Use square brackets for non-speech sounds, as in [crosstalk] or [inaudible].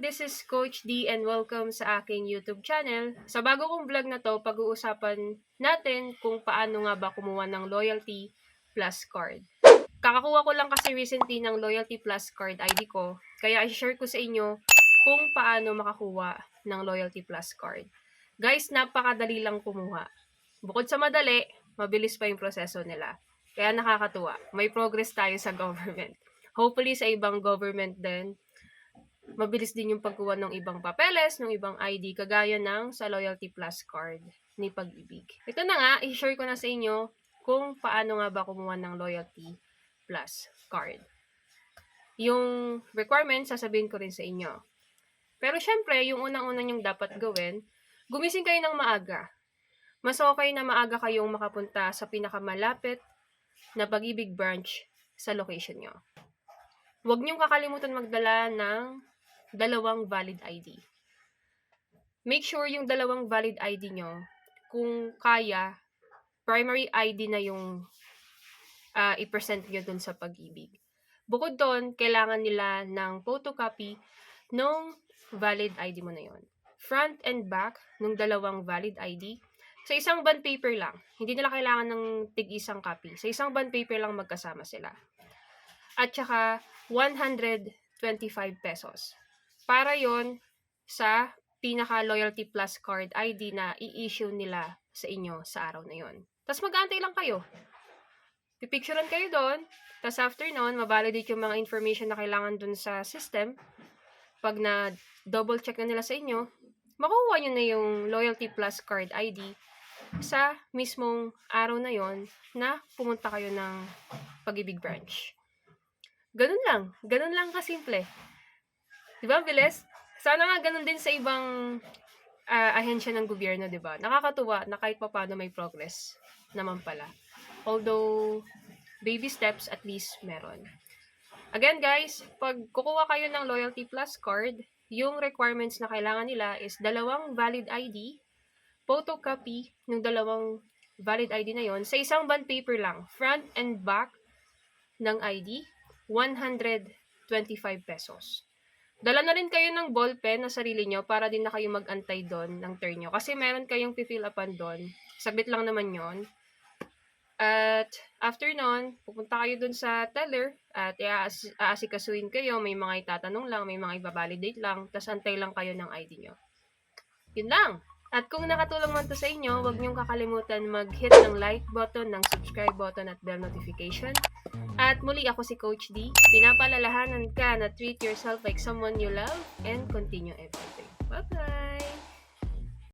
this is Coach D and welcome sa aking YouTube channel. Sa bago kong vlog na to, pag-uusapan natin kung paano nga ba kumuha ng Loyalty Plus Card. Kakakuha ko lang kasi recently ng Loyalty Plus Card ID ko, kaya i-share ko sa inyo kung paano makakuha ng Loyalty Plus Card. Guys, napakadali lang kumuha. Bukod sa madali, mabilis pa yung proseso nila. Kaya nakakatuwa. May progress tayo sa [laughs] government. Hopefully sa ibang government din, mabilis din yung pagkuha ng ibang papeles, ng ibang ID, kagaya ng sa Loyalty Plus Card ni Pag-ibig. Ito na nga, i-share ko na sa inyo kung paano nga ba kumuha ng Loyalty Plus Card. Yung requirements, sasabihin ko rin sa inyo. Pero syempre, yung unang-una yung dapat gawin, gumising kayo ng maaga. Mas okay na maaga kayong makapunta sa pinakamalapit na Pag-ibig branch sa location nyo. Huwag niyong kakalimutan magdala ng dalawang valid ID. Make sure yung dalawang valid ID nyo, kung kaya, primary ID na yung ah, i-present nyo dun sa pag-ibig. Bukod doon, kailangan nila ng photocopy ng valid ID mo na yon. Front and back ng dalawang valid ID. Sa isang bond paper lang. Hindi nila kailangan ng tig-isang copy. Sa isang bond paper lang magkasama sila. At saka, 125 pesos. Para yon sa pinaka-loyalty plus card ID na i-issue nila sa inyo sa araw na yon. Tapos mag-aantay lang kayo. Pipicturean kayo doon. Tapos after nun, mabalidate yung mga information na kailangan dun sa system. Pag na double check na nila sa inyo, makukuha nyo na yung loyalty plus card ID sa mismong araw na yon na pumunta kayo ng pag-ibig branch. Ganun lang. Ganun lang kasimple. Di ba, bilis? Sana nga ganun din sa ibang ah, ahensya ng gobyerno, di ba? Nakakatuwa na kahit pa paano may progress naman pala. Although, baby steps at least meron. Again, guys, pag kukuha kayo ng Loyalty Plus card, yung requirements na kailangan nila is dalawang valid ID, photocopy ng dalawang valid ID na yon sa isang bond paper lang, front and back ng ID, 125 pesos. Dala na rin kayo ng ballpen na sarili nyo para din na kayo mag-antay doon ng turn nyo. Kasi meron kayong pifill upan doon. Sabit lang naman yon At after nun, pupunta kayo doon sa teller at iaas- aasikasuhin kayo. May mga itatanong lang, may mga ibabalidate lang. Tapos antay lang kayo ng ID nyo. Yun lang. At kung nakatulong man to sa inyo, huwag niyong kakalimutan mag-hit ng like button, ng subscribe button at bell notification. At muli ako si Coach D. Pinapalalahanan ka na treat yourself like someone you love and continue everything. Bye-bye!